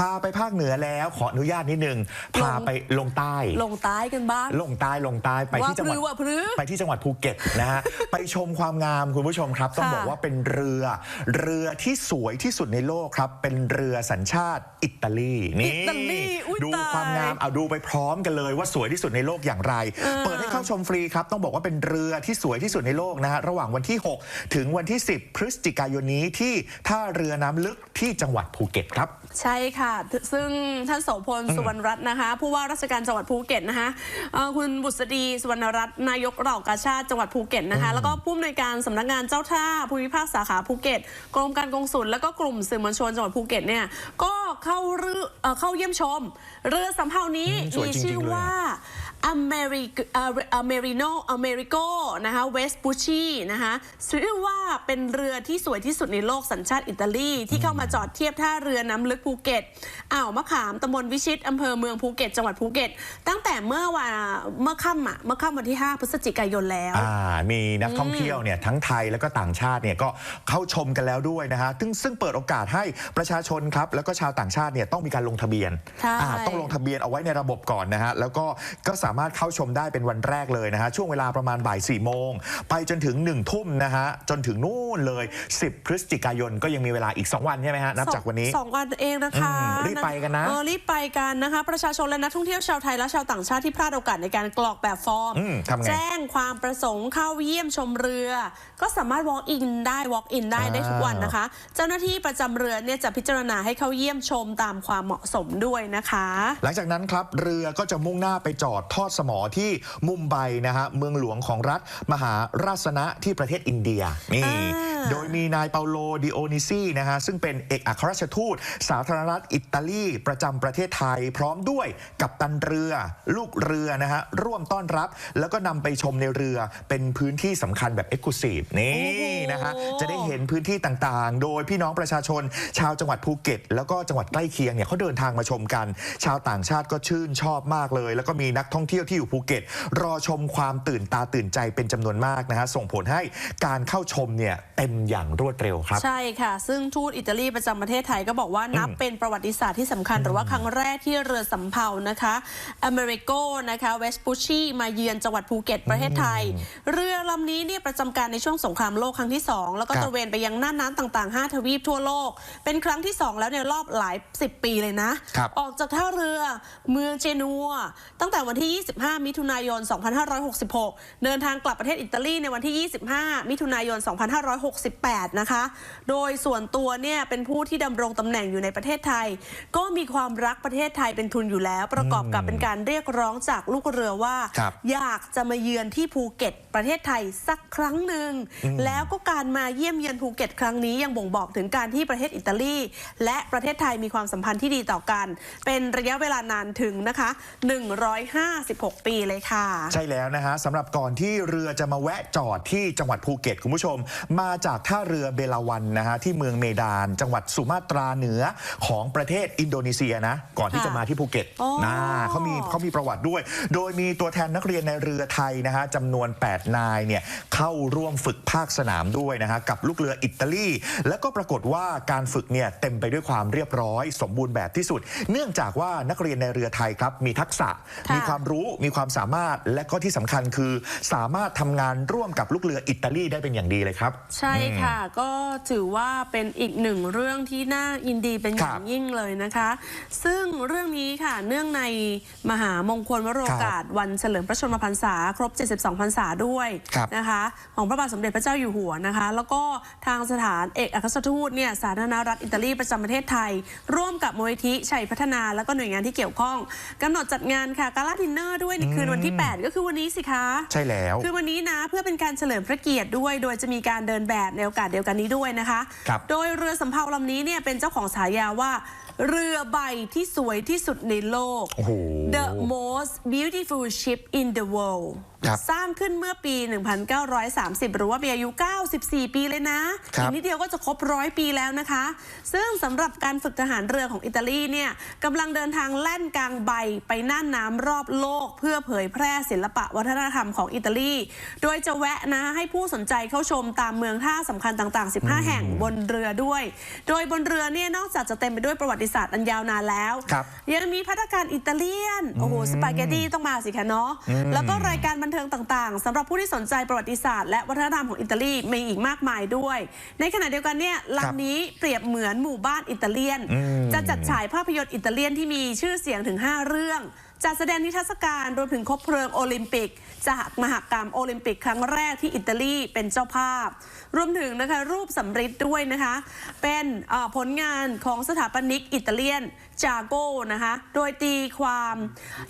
พาไปภาคเหนือแล้วขออนุญาตนิดนึง พาไปลงใต้ ลงใต้กันบ้าง ลงใต้ลงใต้ไปที่จังหวัดว่าพรือว่าพรือไปที่จังหวัดภูเก็ตนะฮะ ไปชมความงามคุณผู้ชมครับ ต้องค่ะบอกว่าเป็นเรือ เรือที่สวยที่สุดในโลกครับ เป็นเรือสัญชาติอิตาลีนี่อิตาลีอุ๊ยดูตายความงามเอาดูไปพร้อมกันเลยว่าสวยที่สุดในโลกอย่างไรเออเปิดให้เข้าชมฟรีครับ ต้องบอกว่าเป็นเรือที่สวยที่สุดในโลกนะฮะระหว่างวันที่ 6 ถึงวันที่ 10 พฤศจิกายนนี้ที่ท่าเรือน้ำลึกที่จังหวัดภูเก็ตครับ ใช่ค่ะ ซึ่งท่านโสพลสุวรรณรัตน์นะคะ ผู้ว่าราชการจังหวัดภูเก็ตนะคะเอ่อคุณบุษดีสุวรรณรัตน์นายกเหล่ากาชาติจังหวัดภูเก็ตนะคะ แล้วก็ผู้อำนวยการสำนักงานเจ้าท่าภูมิภาคสาขาภูเก็ตกรมการกงสุลแล้วก็กลุ่มสื่อมวลชนจังหวัดภูเก็ตเนี่ยก็เข้าเรือเอ่อเข้าเยี่ยมชม เรือสำเภานี้อืมสวยมีจริงๆชื่อเลยว่า อเมริกอเมริโนอเมริโกนะคะเวสปูชีนะคะชื่อว่าเป็นเรือที่สวยที่สุดในโลกสัญชาติอิตาลีที่เข้ามาจอดเทียบท่าเรือน้ำลึกภูเก็ตอ่าวมะขามตำบลวิชิตอำเภอเมืองภูเก็ตจังหวัดภูเก็ต ตั้งแต่เมื่อวันเมื่อค่ำอะเมื่อค่ำวันที่ 5 พฤศจิกายนแล้วอ่ามีนักท่องเที่ยวเนี่ยทั้งไทยแล้วก็ต่างชาติเนี่ยก็เข้าชมกันแล้วด้วยนะฮะซึ่งซึ่งเปิดโอกาสให้ประชาชนครับแล้วก็ชาวต่างชาติเนี่ยต้องมีการลงทะเบียนใช่อ่าต้องลงทะเบียนเอาไว้ในระบบก่อนนะฮะแล้วก็ก็สามารถเข้าชมได้เป็นวันแรกเลยนะฮะช่วงเวลาประมาณบ่าย4ี่โมง ไปจนถึง1นึ่ทุ่มนะฮะจนถึงนู่นเลย 10 พฤศจิกายนก็ยังมีเวลาอีก 2 วันใช่ไหมฮะนับจากวันนี้สองวันเองนะคะอืมรีบไปกันนะเออรีบไปกันนะคะ ประชาชนและนักท่องเที่ยวชาวไทยและชาวต่างชาติที่พลาดโอกาสในการกรอกแบบฟอร์มอืมทำไงแจ้งความประสงค์เข้าเยี่ยมชมเรือ ก็สามารถ walk in ได้ walk in ได้ได้ทุกวันนะคะ เจ้าหน้าที่ประจำเรือเนี่ยจะพิจารณาให้เข้าเยี่ยมชมตามความเหมาะสมด้วยนะคะ หลังจากนั้นครับเรือก็จะมุ่งหน้าไปจอดทอดสมอที่มุมไบนะฮะเมืองหลวงของรัฐมหาราชนะที่ประเทศอินเดียนี่อ่าโดยมีนายเปาโลดิโอนิซีนะฮะซึ่งเป็นเอกอัครราชทูต สาธารณรัฐอิตาลีประจำประเทศไทย พร้อมด้วยกับตันเรือ ลูกเรือนะฮะร่วมต้อนรับ แล้วก็นำไปชมในเรือเป็นพื้นที่สำคัญแบบเอกลุศิฟนี่โอ้โหนะฮะจะได้เห็นพื้นที่ต่างๆ โดยพี่น้องประชาชน ชาวจังหวัดภูเก็ต แล้วก็จังหวัดใกล้เคียงเนี่ยเขาเดินทางมาชมกัน ชาวต่างชาติก็ชื่นชอบมากเลย แล้วก็มีนักท่องเที่ยวที่อยู่ภูเก็ต รอชมความตื่นตาตื่นใจเป็นจำนวนมากนะฮะส่งผลให้การเข้าชมเนี่ยเต็มอย่างรวดเร็วครับ ใช่ค่ะ ซึ่งทูตอิตาลีประจำประเทศไทยก็บอกว่านับเป็นประวัติศาสตร์ที่สำคัญหรือว่าครั้งแรกที่เรือสำเภานะคะอเมริโกนะคะเวสปูชีมาเยือนจังหวัดภูเก็ตประเทศไทย เรือลำนี้เนี่ยประจำการในช่วงสงครามโลกครั้งที่ 2 แล้วก็ครับตระเวนไปยังน่านน้ำต่างๆ 5 ทวีปทั่วโลก เป็นครั้งที่ 2 แล้วในรอบหลาย 10 ปีเลยนะครับออกจากท่าเรือเมืองเจนัว ตั้งแต่วันที่25 มิถุนายน 2566 เดินทางกลับประเทศอิตาลีในวันที่ 25 มิถุนายน 2568 นะคะ โดยส่วนตัวเนี่ยเป็นผู้ที่ดำรงตำแหน่งอยู่ในประเทศไทย ก็มีความรักประเทศไทยเป็นทุนอยู่แล้ว ประกอบกับเป็นการเรียกร้องจากลูกเรือว่าครับอยากจะมาเยือนที่ภูเก็ตประเทศไทยสักครั้งหนึ่ง แล้วก็การมาเยี่ยมเยือนภูเก็ตครั้งนี้ยังบ่งบอกถึงการที่ประเทศอิตาลี และประเทศไทยมีความสัมพันธ์ที่ดีต่อกัน เป็นระยะเวลานานถึงนะคะ156ปีเลยค่ะ ใช่แล้วนะฮะสำหรับก่อนที่เรือจะมาแวะจอดที่จังหวัดภูเก็ตคุณผู้ชม มาจากท่าเรือเบลาวันนะฮะที่เมืองเมดาน จังหวัดสุมาตราเหนือของประเทศอินโดนีเซียนะ ก่อนที่ค่ะจะมาที่ภูเก็ตอ๋อนะเขามีเขามีประวัติด้วย โดยมีตัวแทนนักเรียนในเรือไทยนะฮะจำนวน 8 นายเนี่ยเข้าร่วมฝึกภาคสนามด้วยนะฮะกับลูกเรืออิตาลี แล้วก็ปรากฏว่าการฝึกเนี่ยเต็มไปด้วยความเรียบร้อย สมบูรณ์แบบที่สุด เนื่องจากว่านักเรียนในเรือไทยครับมีทักษะค่ะมีความรู้มีความสามารถและก็ที่สำคัญคือสามารถทำงานร่วมกับลูกเรืออิตาลีได้เป็นอย่างดีเลยครับ ใช่ค่ะ ก็ถือว่าเป็นอีกหนึ่งเรื่องที่น่ายินดีเป็นอย่าคงรับยิ่งเลยนะคะ ซึ่งเรื่องนี้ค่ะเนื่องในมหามงคลวโรกาส วันเฉลิมพระชนมพรรษา ครบ 72 พรรษาด้วยครับนะคะ ของพระบาทสมเด็จพระเจ้าอยู่หัวนะคะ แล้วก็ทางสถานเอกอัครราชทูตเนี่ยสาธารณรัฐอิตาลีประจำประเทศไทย ร่วมกับมูลนิธิชัยพัฒนา แล้วก็หน่วยงานที่เกี่ยวข้องกำหนดจัดงานค่ะกาลาดินเนอร์ด้วยในคืนวันที่ 8 ก็คือวันนี้สิคะ ใช่แล้ว คือวันนี้นะเพื่อเป็นการเฉลิมพระเกียรติด้วย โดยจะมีการเดินแบบในโอกาสเดียวกันนี้ด้วยนะคะครับโดยเรือสำเภาลำนี้เนี่ยเป็นเจ้าของฉายาว่าเรือใบที่สวยที่สุดในโลก โอ้โห The most beautiful ship in the world ครับสร้างขึ้นเมื่อปี 1930 หรือว่ามีอายุ 94 ปีเลยนะครับอีกนิดเดียวก็จะครบร้อยปีแล้วนะคะ ซึ่งสำหรับการฝึกทหารเรือของอิตาลีเนี่ยกำลังเดินทางแล่นกลางใบไปน่านน้ำรอบโลก เพื่อเผยแพร่ศิลปะวัฒนธรรมของอิตาลี โดยจะแวะนะให้ผู้สนใจเข้าชมตามเมืองท่าสำคัญต่าง ๆ 15 แห่งบนเรือด้วย โดยบนเรือเนี่ยนอกจากจะเต็มไปด้วยประวัติศาสตร์อันยาวนานแล้วครับยังมีพัฒการอิตาเลียน โอ้โห สปาเกตตี้ต้องมาสิคะเนาะ แล้วก็รายการบันเทิงต่างๆสำหรับผู้ที่สนใจประวัติศาสตร์และวัฒนธรรมของอิตาลีมีอีกมากมายด้วย ในขณะเดียวกันเนี่ยลำนี้เปรียบเหมือนหมู่บ้านอิตาเลียนอืมจะจัดฉายภาพยนตร์อิตาเลียนที่มีชื่อเสียงถึง 5 เรื่อง จัดแสดงนิทรรศการรวมถึงคบเพลิงโอลิมปิก จากมหกรรมโอลิมปิกครั้งแรกที่อิตาลีเป็นเจ้าภาพ รวมถึงนะคะรูปสำริดด้วยนะคะ เป็นเอ่อผลงานของสถาปนิกอิตาเลียนจาโกนะคะโดยตีความ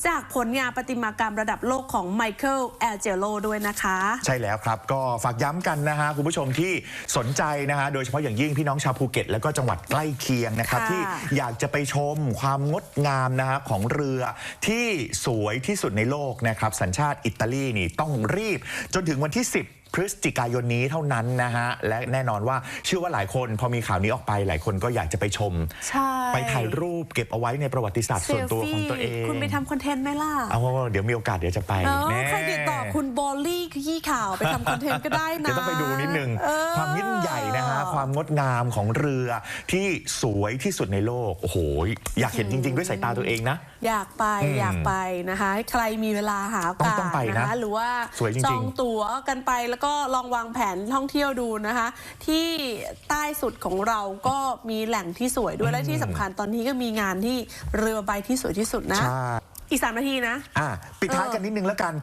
จากผลงานประติมากรรมระดับโลกของไมเคิลแอลเจโลด้วยนะคะ ใช่แล้วครับ ก็ฝากย้ำกันนะฮะคุณผู้ชมที่สนใจนะฮะโดยเฉพาะอย่างยิ่งพี่น้องชาวภูเก็ต แล้วก็จังหวัดใกล้เคียงนะครับค่ะที่อยากจะไปชมความงดงามนะฮะของเรือที่สวยที่สุดในโลกนะครับสัญชาติอิตาลีนี่ต้องรีบ จนถึงวันที่ 10 พฤศจิกายนนี้เท่านั้นนะฮะ และแน่นอนว่าเชื่อว่าหลายคนพอมีข่าวนี้ออกไปหลายคนก็อยากจะไปชม ใช่ไปถ่ายรูปเก็บเอาไว้ในประวัติศาสตร์ส่วนตัวของตัวเอง คุณไปทำคอนเทนต์ไหมล่ะเอาเดี๋ยวมีโอกาสเดี๋ยวจะไปเออแน่ใครติดต่อคุณบอลลี่ขี้ข่าวไปทำคอนเทนต์ก็ได้นะ เดี๋ยวต้องไปดูนิดนึง เออ ความยิ่งใหญ่นะฮะ ความงดงามของเรือที่สวยที่สุดในโลก โอ้โห อยากเห็นจริง ๆ ด้วยสายตาตัวเองนะ อยากไปอืมอยากไปนะคะ ใครมีเวลาหาโอกาต้สองต้องไปนะคหรือว่าสวยจริงๆ จองตั๋วกันไปแล้วก็ลองวางแผนท่องเที่ยวดูนะคะ ที่ใต้สุดของเราก็มีแหล่งที่สวยด้วยและที่สำคัญตอนนี้ก็มีงานที่เรือใบที่สวยที่สุดนะ ใช่อีกสามนาทีนะ อะปิดท้ายเออกันนิดนึงแล้วกัน